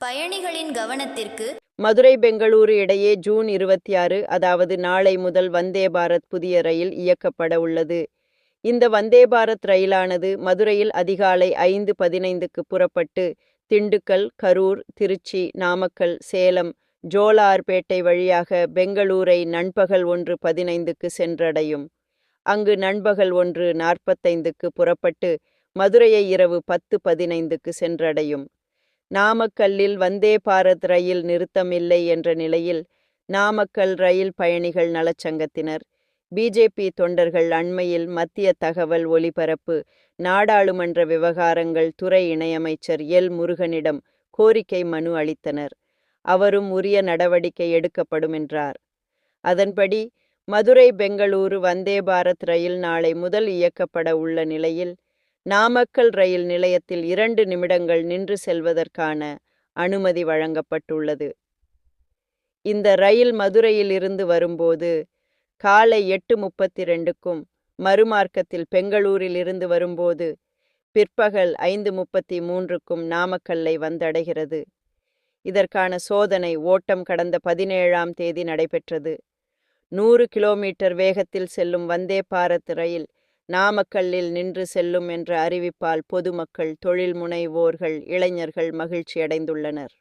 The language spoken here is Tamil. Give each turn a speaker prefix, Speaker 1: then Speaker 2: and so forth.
Speaker 1: பயணிகளின் கவனத்திற்கு
Speaker 2: மதுரை பெங்களூரு இடையே ஜூன் இருபத்தி ஆறு அதாவது நாளை முதல் வந்தே பாரத் புதிய ரயில் இயக்கப்பட உள்ளது. இந்த வந்தே பாரத் ரயிலானது மதுரையில் அதிகாலை ஐந்து பதினைந்துக்கு புறப்பட்டு திண்டுக்கல் கரூர் திருச்சி நாமக்கல் சேலம் ஜோலார்பேட்டை வழியாக பெங்களூரை நண்பகல் ஒன்று பதினைந்துக்கு சென்றடையும். அங்கு நண்பகல் ஒன்று நாற்பத்தைந்துக்கு புறப்பட்டு மதுரையை இரவு பத்து பதினைந்துக்கு சென்றடையும். நாமக்கல்லில் வந்தே பாரத் ரயில் நிறுத்தமில்லை என்ற நிலையில் நாமக்கல் ரயில் பயணிகள் நலச்சங்கத்தினர். பிஜேபி தொண்டர்கள் அண்மையில் மத்திய தகவல் ஒலிபரப்பு நாடாளுமன்ற விவகாரங்கள் துறை இணையமைச்சர் எல். முருகனிடம் கோரிக்கை மனு அளித்தனர். அவரும் உரிய நடவடிக்கை எடுக்கப்படும் என்றார். அதன்படி மதுரை பெங்களூரு வந்தே பாரத் ரயில் நாளை முதல் இயக்கப்பட உள்ள நிலையில் நாமக்கல் ரயில் நிலையத்தில் இரண்டு நிமிடங்கள் நின்று செல்வதற்கான அனுமதி வழங்கப்பட்டுள்ளது. இந்த ரயில் மதுரையில் இருந்து வரும்போது காலை எட்டு முப்பத்தி ரெண்டுக்கும் மறுமார்க்கத்தில் பெங்களூரில் இருந்து வரும்போது பிற்பகல் ஐந்து முப்பத்தி மூன்றுக்கும் நாமக்கல்லை வந்தடைகிறது. இதற்கான சோதனை ஓட்டம் கடந்த பதினேழாம் தேதி நடைபெற்றது. நூறு கிலோமீட்டர் வேகத்தில் செல்லும் வந்தே பாரத் ரயில் நாமக்கல்லில் நின்று செல்லும் என்ற அறிவிப்பால் பொதுமக்கள் தொழில் முனைவோர்கள் இளைஞர்கள் மகிழ்ச்சியடைந்துள்ளனர்.